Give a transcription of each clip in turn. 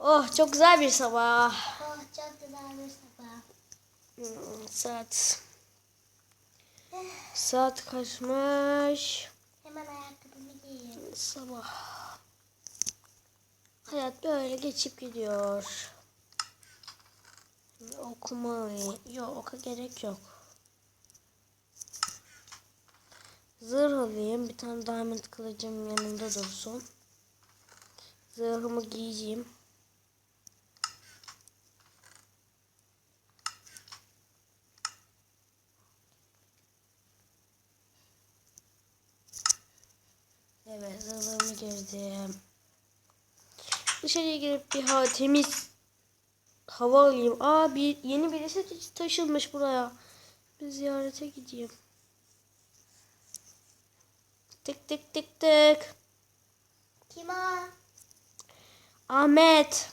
Oh çok güzel bir sabah. Oh çok güzel bir sabah. Hmm, Saat saat kaçmış? Hemen ayakkabımı giyeyim. Sabah. Hayat böyle geçip gidiyor. Okuma yok oka gerek yok. Zırh alayım. Bir tane diamond kılıcım yanımda dursun. Zırhımı giyeceğim. Evet zırhımı girdim. Dışarıya girip bir hava temiz hava alayım. Aa bir yeni birisi taşınmış buraya. Bir ziyarete gideyim. Tık tık tık tık. Kim o? Ahmet.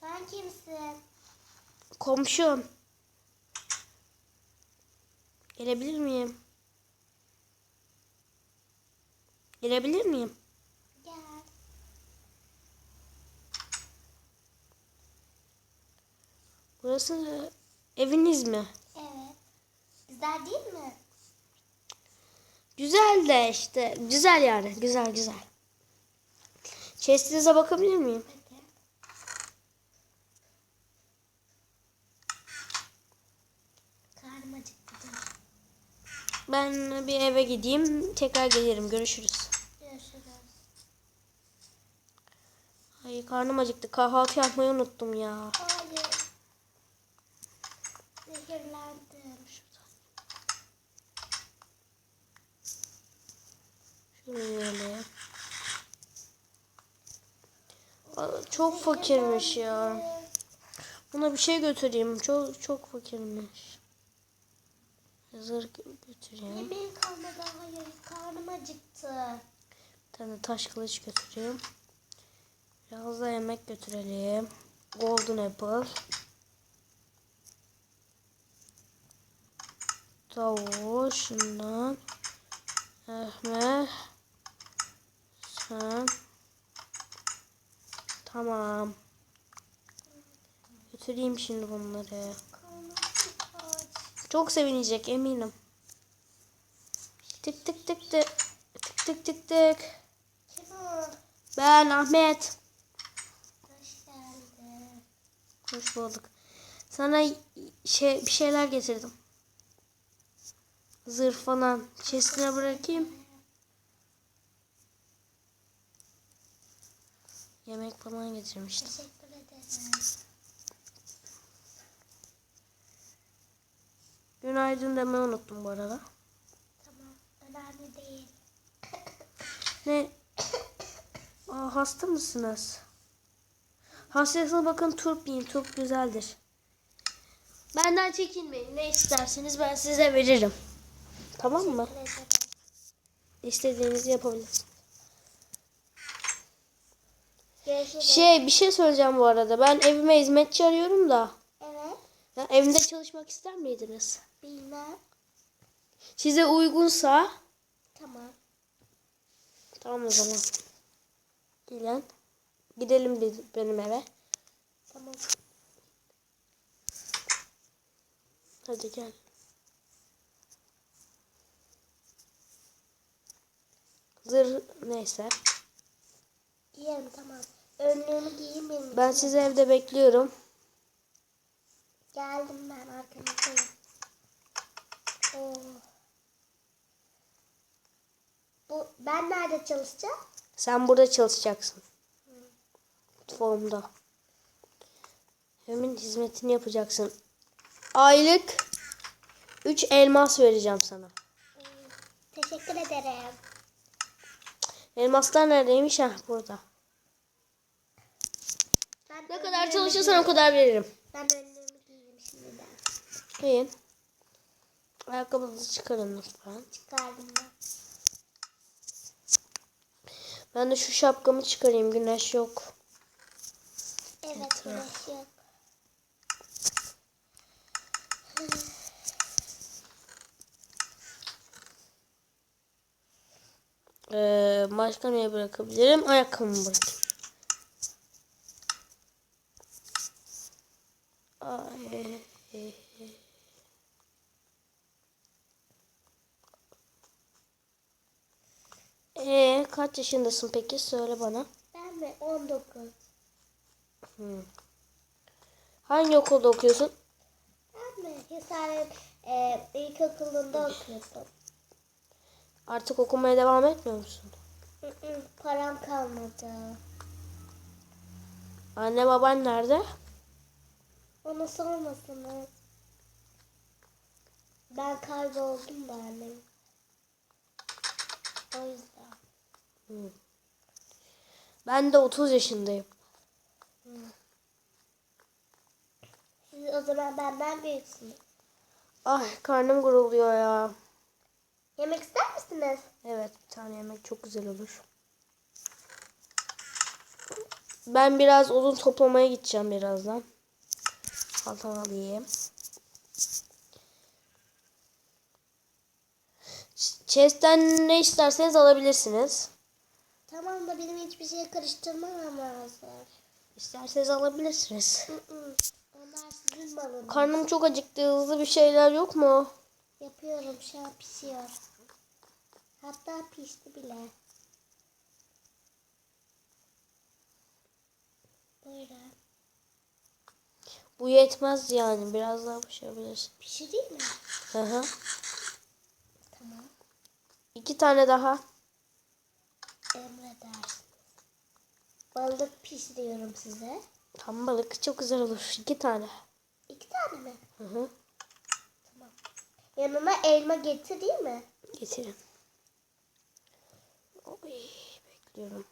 Sen kimsin? Komşum. Gelebilir miyim? Gelebilir miyim? Gel. Burası eviniz mi? Evet. Güzel değil mi? Güzel de işte. Güzel yani. Güzel güzel. Chest'inize bakabilir miyim? Karnım acıktı. Ben bir eve gideyim. Tekrar gelirim. Görüşürüz. Görüşürüz. Ay karnım acıktı. Kahvaltı yapmayı unuttum ya. Hayır. Zehirlendim. Şöyle. Aa, Çok fakirmiş ya. Buna bir şey götüreyim. Çok çok fakirmiş. Zırh götüreyim. Yemeğim kalmadı. Hayır. Karnım acıktı. Bir tane taş kılıç götüreyim. Biraz da yemek götürelim. Golden apple. Şundan. Ahmet. Sen. Tamam. Götüreyim şimdi bunları. Çok sevinecek eminim. Tık tık tık tık. Tık tık tık? Ben Ahmet. Hoş geldin. Hoş bulduk. Sana şey bir şeyler getirdim. Zırh falan. Chest'ine bırakayım. Yemek falan getirmiştim. Teşekkür ederim. Günaydın demeyi unuttum bu arada. Tamam. Önemli değil. Ne? Aa, hasta mısınız? Hastaysa bakın turp yiyin. Turp güzeldir. Benden çekinmeyin. Ne isterseniz ben size veririm. Tamam mı? İstediğinizi yapabilirsiniz. Görüşürüz. Şey bir şey söyleyeceğim bu arada. Ben evime hizmetçi arıyorum da. Evet. Ya, evimde çalışmak ister miydiniz? Bilmem. Size uygunsa Tamam. tamam o zaman. Gelin. Gidelim benim eve. Tamam. Hadi gel. Zırh neyse. Giyerim tamam. Önlüğümü giyeyim benim. Ben sizi evde bekliyorum. Geldim ben arkanızdayım. Oo. Bu ben nerede çalışacağım? Sen burada çalışacaksın. Mutfağımda. Evimin hizmetini yapacaksın. Aylık 3 elmas vereceğim sana. Teşekkür ederim. Elmaslar neredeymiş? Ha burada. Ben Ne kadar çalışırsan o kadar veririm. Ben önlüğümü giyeyim şimdiden. Giyin. Ayakkabınızı çıkarın lütfen. Çıkardım ben. Ben de şu şapkamı çıkarayım. Güneş yok. Evet güneş yok. Ee, başka neye bırakabilirim? Ayakkabımı bırakayım. Ay. Ee, kaç yaşındasın peki? Söyle bana. Ben mi? 19. Hı. Hangi okulda okuyorsun? Ben mi? Hisaret e, ilkokulunda okuyordum. Artık okumaya devam etmiyor musun? Hı hı, Param kalmadı. Anne baban nerede? Onu sormasınız. Ben kayboldum da annem. O yüzden. Ben de 30 yaşındayım. Siz o zaman benden büyüksünüz. Ay karnım gurulduyor ya. Yemek ister misiniz? Evet bir tane yemek çok güzel olur. Ben biraz odun toplamaya gideceğim birazdan. Saltam alayım. Chest'ten ne isterseniz alabilirsiniz. Tamam da benim hiçbir şeye karıştırmam lazım. İsterseniz alabilirsiniz. Onlar sizin malınız. Karnım çok acıktı. Hızlı bir şeyler yok mu? Yapıyorum şu an pişiyor. Hatta pişti bile. Buyurun. Bu yetmez yani. Biraz daha pişirebilirsin. Pişireyim mi? Hı hı. Tamam. İki tane daha. Emredersiniz. Balık pişiriyorum size. Tam balık çok güzel olur. İki tane. İki tane mi? Hı hı. Yanına elma getireyim mi? Getirin. Oy, bekliyorum.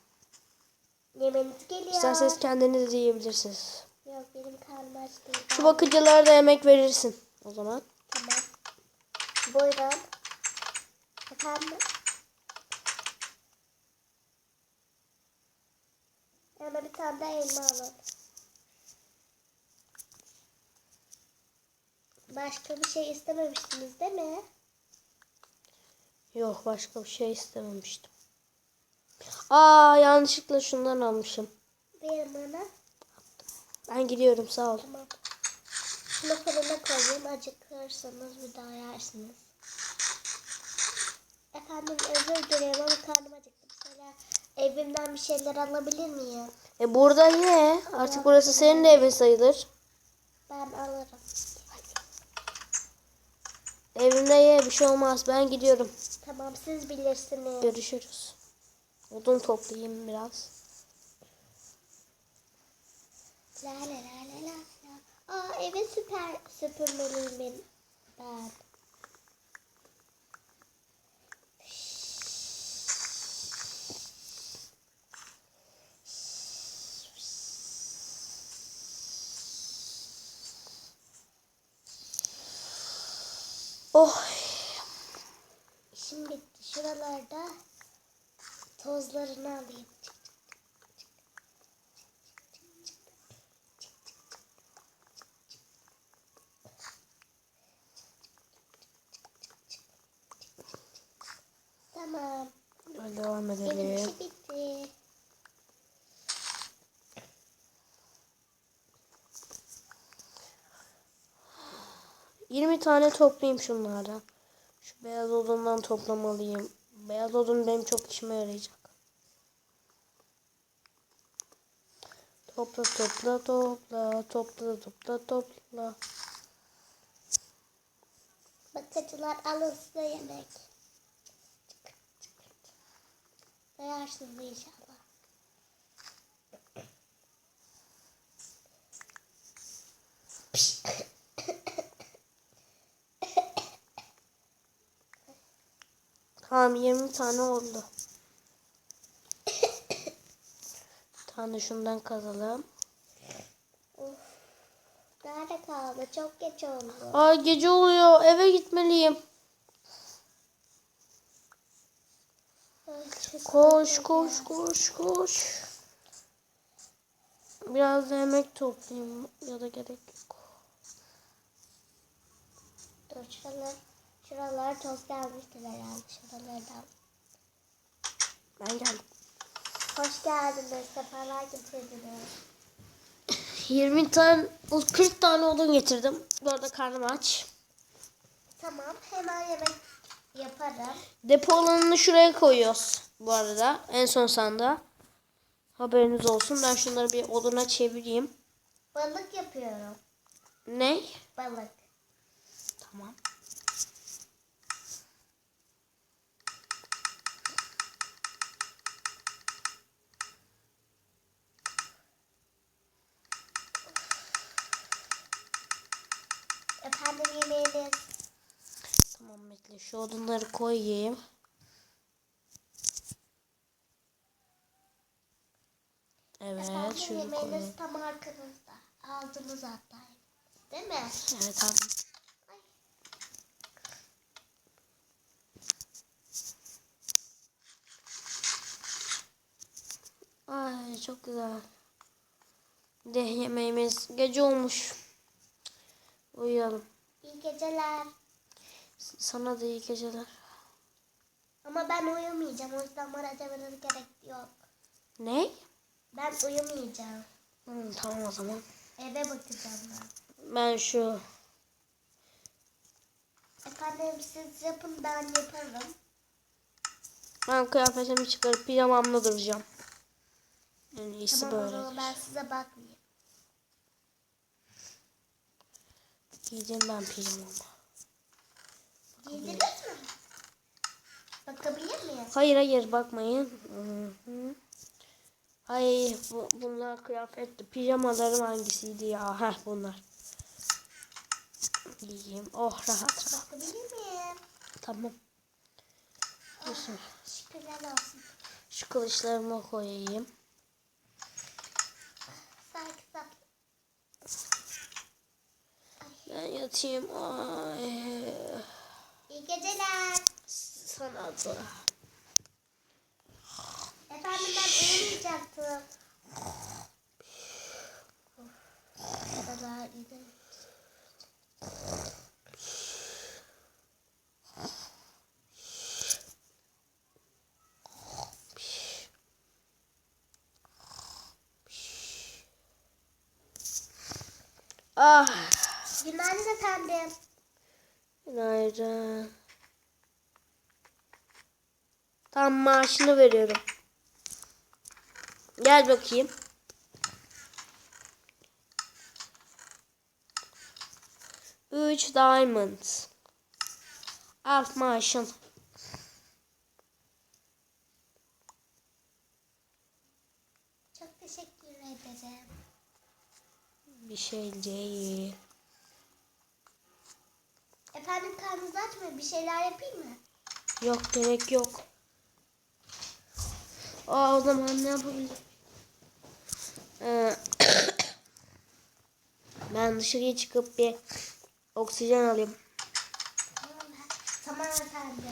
Yemeğiniz geliyor. İsterseniz kendiniz de yiyebilirsiniz. Yok benim karnım aç değil. Şu bakıcılara da yemek verirsin o zaman. Tamam. Buyurun. Efendim? Yana bir tane daha elma alın. Başka bir şey istememiştiniz değil mi? Yok başka bir şey istememiştim. Aa yanlışlıkla şundan almışım. Verin bana. Ben gidiyorum sağ ol. Tamam. Şunu fırına koyayım. Acıkırsanız bir daha yersiniz. Efendim özür dilerim ama karnım acıktı. Şeyler, evimden bir şeyler alabilir miyim? E burada ye. Artık burası senin de evin sayılır. Ben alırım. Evinde ye bir şey olmaz. Ben gidiyorum. Tamam siz bilirsiniz. Görüşürüz. Odun toplayayım biraz. La la la la la. Aa evi süper süpürmeliyim ben. ben. Oh. İşim bitti. Şuralarda tozlarını alayım. Tamam. Böyle devam edelim. işi bitti. Yirmi tane toplayayım şunlardan. Şu beyaz odundan toplamalıyım. Beyaz odun benim çok işime yarayacak. Topla topla topla topla topla topla. Bakıcılar alın size yemek. Doyarsınız inşallah. Tamam 20 tane oldu. Bir tane şundan kazalım. Of. Nerede kaldı? Çok geç oldu. Ay gece oluyor eve gitmeliyim. Koş koş koş koş. Biraz da yemek toplayayım ya da gerek yok. Dur şuralar, şuralar toz gelmiştir herhalde. Şuralardan. Ben geldim. Hoş geldiniz. Sefalar getirdiniz. 20 tane, 40 tane odun getirdim. Bu arada karnım aç. Tamam hemen yemek yaparım. Depo alanını şuraya koyuyoruz bu arada. En son sanda. Haberiniz olsun. Ben şunları bir oduna çevireyim. Balık yapıyorum. Ne? Balık. Tamam. Efendim yemeğiniz. Tamam bekle. Şu odunları koyayım. Evet. Efendim Şöyle koyayım. tam arkanızda. Aldınız hatta. Değil mi? Evet tamam. Ay. Ay çok güzel. De yemeğimiz gece olmuş. Uyuyalım. İyi geceler. Sana da iyi geceler. Ama ben uyumayacağım. O yüzden bana demeniz gerek yok. Ne? Ben uyumayacağım. Hı, tamam o zaman. Eve bakacağım ben. Ben şu Efendim siz yapın ben yaparım. ben kıyafetimi çıkarıp pijamamla duracağım. En iyisi Tamam böyle. zaman ben size bakmayayım. Giydim ben mi? Bakabilir miyim? Hayır hayır bakmayın. Hı hı. Ay bu, bunlar kıyafetli. Pijamalarım hangisiydi ya? Heh bunlar. Giyeyim. Oh rahat rahat. Bakabilir miyim? Tamam. Dursun. Şükürler olsun. Şu kılıçlarımı koyayım. Ben yatayım. Ay. İyi geceler. Sana da. Efendim ben uyumayacaktım. Kadar iyi değil. Ah. Günaydın efendim. Günaydın. Tam maaşını veriyorum. Gel bakayım. Üç diamond. Alt maaşın. Çok teşekkür ederim. Bir şey değil. Efendim karnınız aç mı? Bir şeyler yapayım mı? Yok gerek yok. Aa, o zaman ne yapabilirim? Ee, ben dışarıya çıkıp bir oksijen alayım. Tamam efendim.